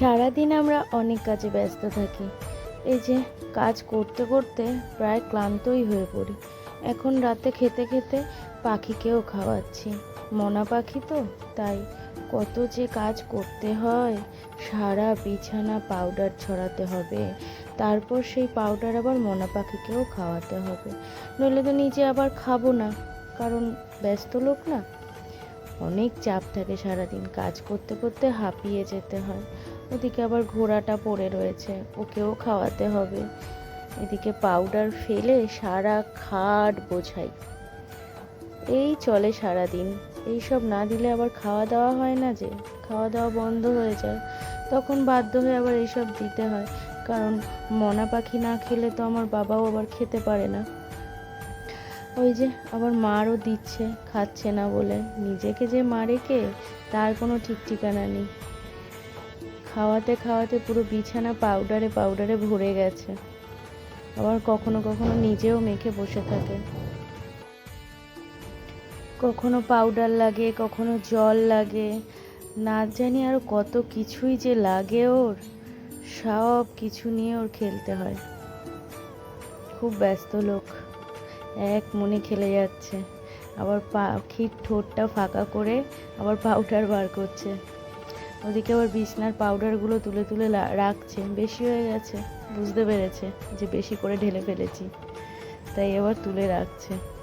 সারাদিন আমরা অনেক কাজে ব্যস্ত থাকি। এই যে, কাজ করতে করতে প্রায় ক্লান্তই হয়ে পড়ি। এখন রাতে খেতে খেতে পাখিকেও খাওয়াচ্ছি। মনা পাখি তো, তাই কত যে কাজ করতে হয়, সারা বিছানা পাউডার ছড়াতে হবে। তারপর সেই পাউডার আবার মনা পাখিকেও খাওয়াতে হবে। নইলে তো নিজে আবার খাব না, কারণ ব্যস্ত লোক না। অনেক চাপ থাকে সারাদিন কাজ করতে করতে হাঁপিয়ে যেতে হয়। ওদিকে আবার ঘোড়াটা পড়ে রয়েছে, ওকেও খাওয়াতে হবে। এদিকে পাউডার ফেলে সারা খাট বোঝাই এই চলে সারা দিন এইসব না দিলে আবার খাওয়া দাওয়া হয় না যে। খাওয়া দাওয়া বন্ধ হয়ে যায়। তখন বাধ্য হয়ে আবার এইসব দিতে হয়। কারণ মনা পাখি না খেলে তো আমার বাবাও আবার খেতে পারে না। ওই যে আবার মারও দিচ্ছে, খাচ্ছে না বলে। নিজেকে যে মারে কে, তার কোনো ঠিক ঠিকানা নেই। খাওয়াতে খাওয়াতে পুরো বিছানা পাউডারে পাউডারে ভরে গেছে। আবার কখনো কখনো নিজেও মেখে বসে থাকে। কখনো পাউডার লাগে, কখনো জল লাগে। না জানি আর কত কিছুই যে লাগে ওর। সব কিছু নিয়ে ওর খেলতে হয়। খুব ব্যস্ত লোক। এক মনে খেলে যাচ্ছে। আবার পাখির ঠোঁটটা ফাঁকা করে আবার পাউডার বার করছে। ওদিকে আবার বিছনার পাউডারগুলো তুলে তুলে রাখছে। বেশি হয়ে গেছে। বুঝতে পেরেছে যে বেশি করে ঢেলে ফেলেছি। তাই আবার তুলে রাখছে।